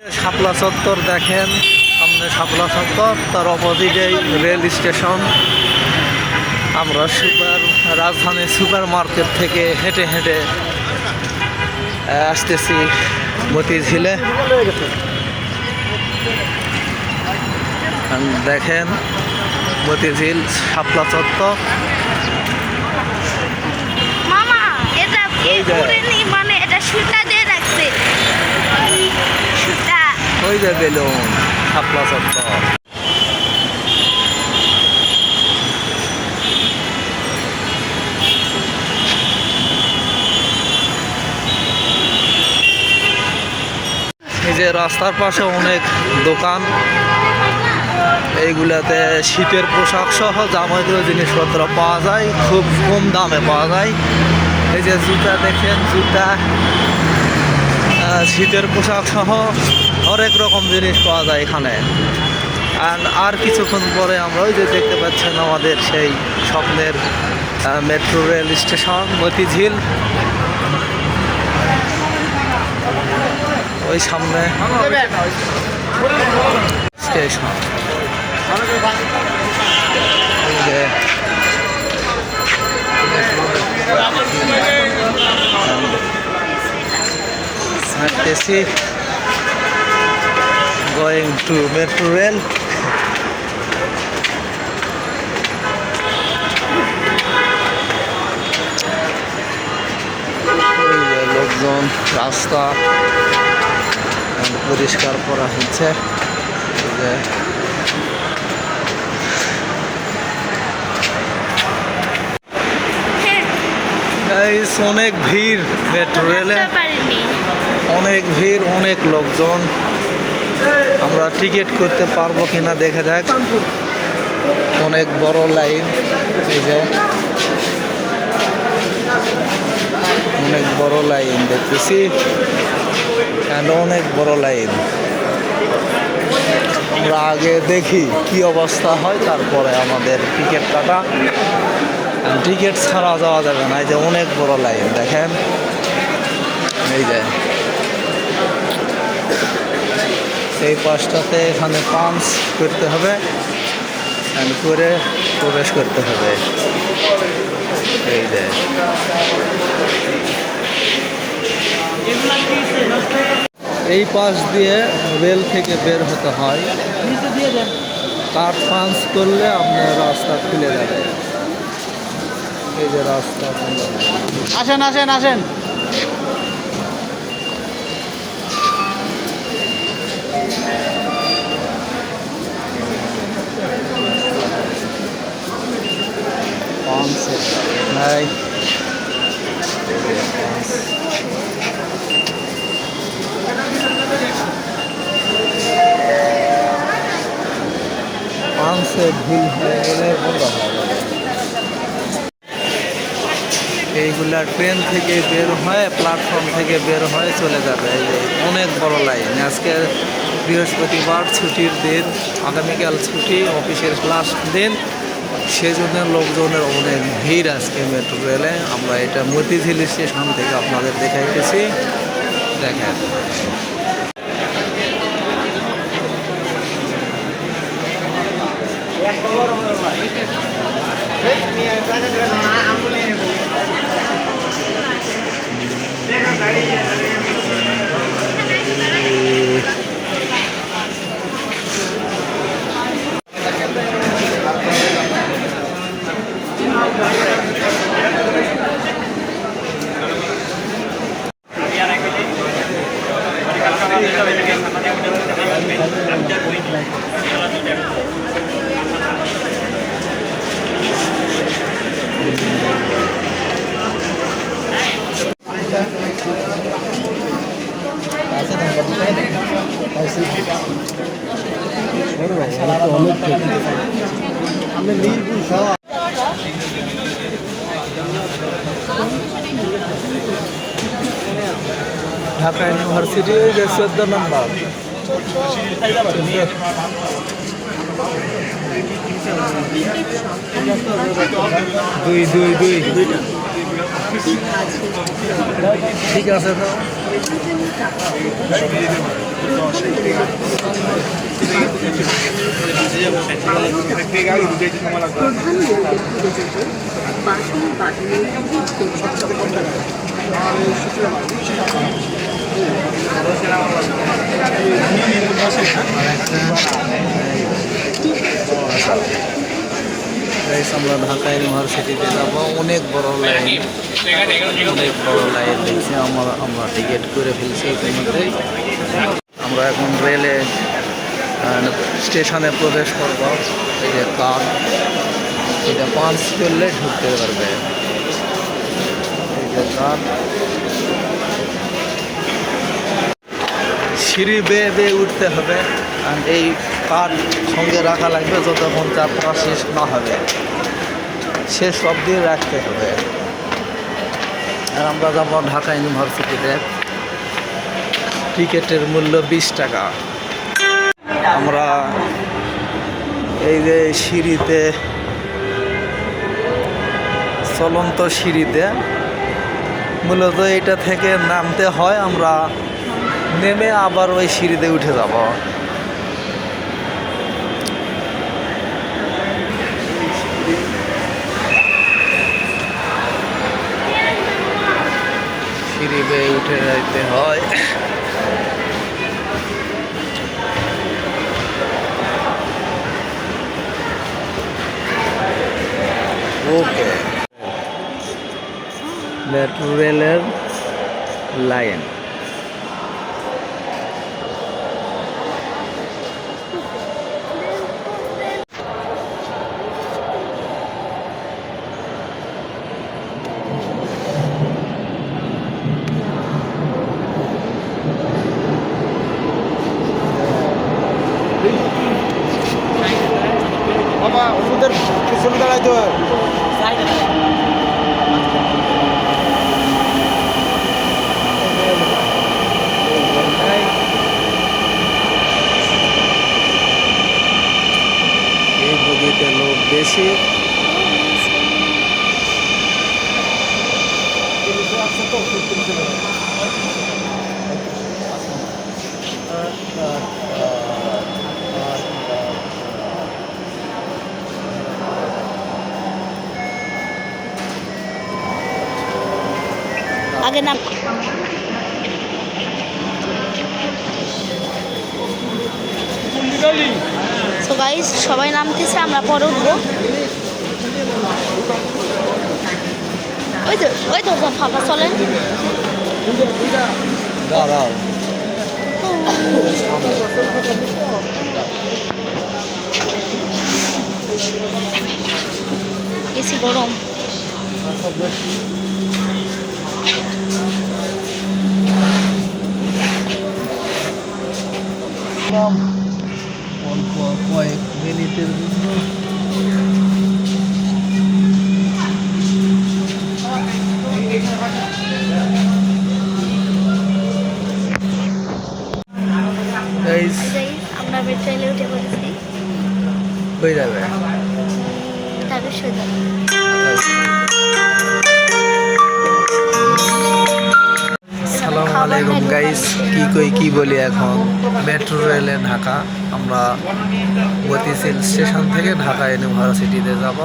শাপলা চত্বর দেখেন সামনে শাপলা চত্বর তার অপোজিটে রেল স্টেশন। আমরা সুপার রাজধানী সুপার মার্কেট থেকে হেঁটে হেঁটে আসতেছি মতিঝিলে। দেখেন মতিঝিল শাপলা চত্বর। মামা এটা। মানে এটা ওই যে বেলুন শাপলা চত্বর এই যে রাস্তার পাশে অনেক দোকান। এইগুলাতে শীতের পোশাক সহ যাবতীয় জিনিসপত্র পাওয়া যায়, খুব কম দামে পাওয়া যায়। এই যে জুতা দেখেন, জুতা শীতের পোশাক সহ হরেক রকম জিনিস পাওয়া যায় এখানে। আর আর কিছুক্ষণ পরে আমরা ওই যে দেখতে পাচ্ছেন আমাদের সেই স্বপ্নের মেট্রো রেল স্টেশন মতিঝিল। ওই সামনে স্টেশন ছাড়তেছি going to metro rail. লোকজন রাস্তা পরিষ্কার করা হচ্ছে। যে অনেক ভিড় মেট্রো রেলে অনেক ভিড় অনেক লোকজন। আমরা টিকিট করতে পারব কিনা দেখে যাক। অনেক বড় লাইন, এই যে। অনেক বড় লাইন দেখতেছি। অনেক বড় লাইন। আমরা আগে দেখি কি অবস্থা হয়, তারপরে আমাদের টিকিট কাটা। টিকিট ছাড়া যাওয়া যাবে না, এই যে অনেক বড় লাইন, দেখেন। এই যে। এই পাশটাতে এখানে পাঞ্চ করতে হবে and করে প্রবেশ করতে হবে। এই যে। এই পাশ দিয়ে রেল থেকে বের হতে হয়। কাঠ পাঞ্চ করলে আপনার রাস্তা খুলে যাবে। এই যে রাস্তা। আসেন আসেন আসেন। ভুল হয়ে গেলে বন্ধ হয়ে এইগুলা ট্রেন থেকে বের হয়ে প্ল্যাটফর্ম থেকে বের হয়ে চলে যাবে। এই অনেক বড় লাইন আজকে বৃহস্পতিবার ছুটির দিন, আগামীকাল ছুটি, অফিসের ক্লাস দিন। সেই জন্য লোকজনের অনেক ভিড় আজকে মেট্রো রেলে আমরা এটা মতিঝিল স্টেশন থেকে আপনাদের দেখাইতেছি দেখেন। ঢাকা ইউনিভার্সিটি যে চোদ্দ নম্বর দুই দুই দুই। ঠিক আছে তো। প্রধান রেলগেট আমরা ঢাকা ইউনিভার্সিটিতে যাব। অনেক বড় লাইন অনেক বড় লাইন দেখছি। আমরা আমরা টিকিট করে ফেলছি ইতিমধ্যে। আমরা এখন রেলে স্টেশনে প্রবেশ করব। এই যে কার্ড এটা পাঁচ করলে ঢুকতে পারবে। এই যে কার্ড সিঁড়ি বেয়ে বেয়ে উঠতে হবে আর এই কার্ড সঙ্গে রাখা লাগবে যতক্ষণ তার যাত্রা শেষ না হবে। শেষ অবধি রাখতে হবে। আর আমরা যাব ঢাকা ইউনিভার্সিটিতে। টিকিটের মূল্য বিশ টাকা। আমরা এই যে সিঁড়িতে, চলন্ত সিঁড়িতে, মূলত এটা থেকে নামতে হয় আমরা নেমে আবার ওই সিঁড়িতে উঠে যাব। সিঁড়ি বেয়ে উঠে যেতে হয়। ওকে মেট্রো রেলের লাইন পিছনে দাঁড়াইতে হয় এই বগিতে লোক বেশি। আগে নাম সো গাইস সবাই নামতেছে আমরা পরে উঠবো। ওই তো ওই তো ফাঁকা চলেন দাঁড়াও। বেশি গরম। হয়ে যাবে। সালাম আলাইকুম গাইস কি কই কি বলি এখন? মেট্রো রেলে ঢাকা। আমরা গতিশীল স্টেশন থেকে ঢাকা ইউনিভার্সিটিতে যাব।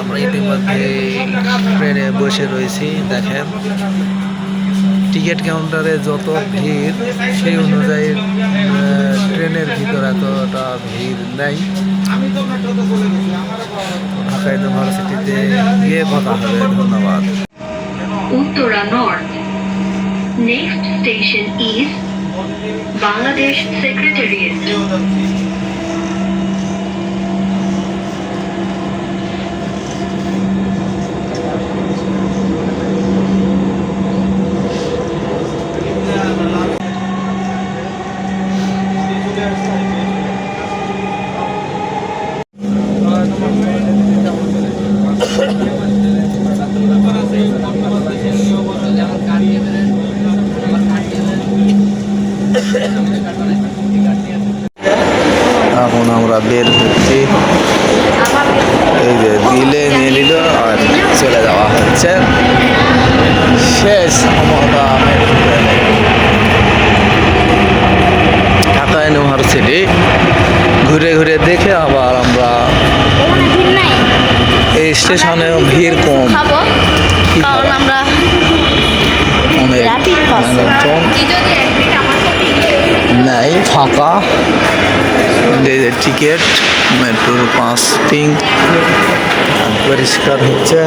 আমরা ইতিমধ্যে ট্রেনে বসে রয়েছি দেখেন। টিকিট কাউন্টারে যত ভিড়, সেই অনুযায়ী ট্রেনের ভিতর এতটা ভিড় নেই ঢাকা ইউনিভার্সিটিতে গিয়ে কথা হবে ধন্যবাদ Uttara North. Next station is Bangladesh Secretariat. এখন আমরা বের হচ্ছি এই যে দিলে নিয়ে নিল আর চলে যাওয়া হচ্ছে শেষ এ। ইউনিভার্সিটি। ঘুরে ঘুরে দেখে আবার আমরা এই স্টেশনেও ভিড় কম। কারণ আমরা অনেক নেই ফাঁকা। টিকিট মেট্রোর পাঁচ পিঙ্ক পরিষ্কার হচ্ছে।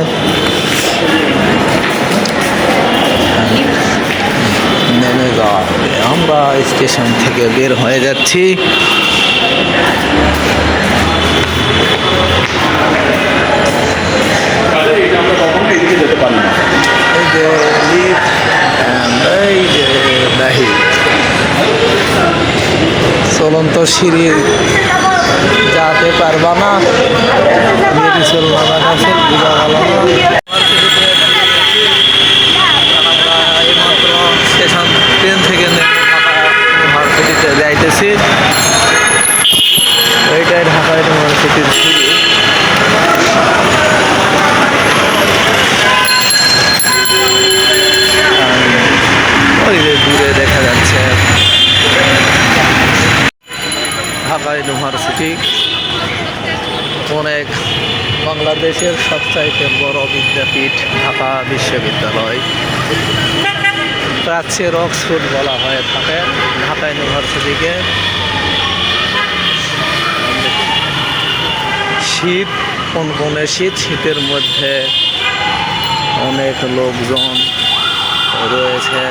নেমে যাওয়া আমরা স্টেশন থেকে বের হয়ে যাচ্ছি। সিঁড়ি যাতে পারবা না। বোঝা না আমরা এইমাত্র স্টেশন ট্রেন থেকে নেমে ঢাকা ইউনিভার্সিটিতে যাইতেছি এইটাই ঢাকা ইউনিভার্সিটির সিঁড়ি ওই যে দূরে দেখা যাচ্ছে ঢাকা ইউনিভার্সিটি অনেক বাংলাদেশের সবচাইতে বড় বিদ্যাপীঠ, ঢাকা বিশ্ববিদ্যালয়। প্রাচ্যের অক্সফোর্ড বলা হয়ে থাকে ঢাকা ইউনিভার্সিটিকে। শীত কোন কোনে শীত, শীতের মধ্যে অনেক লোকজন রয়েছে।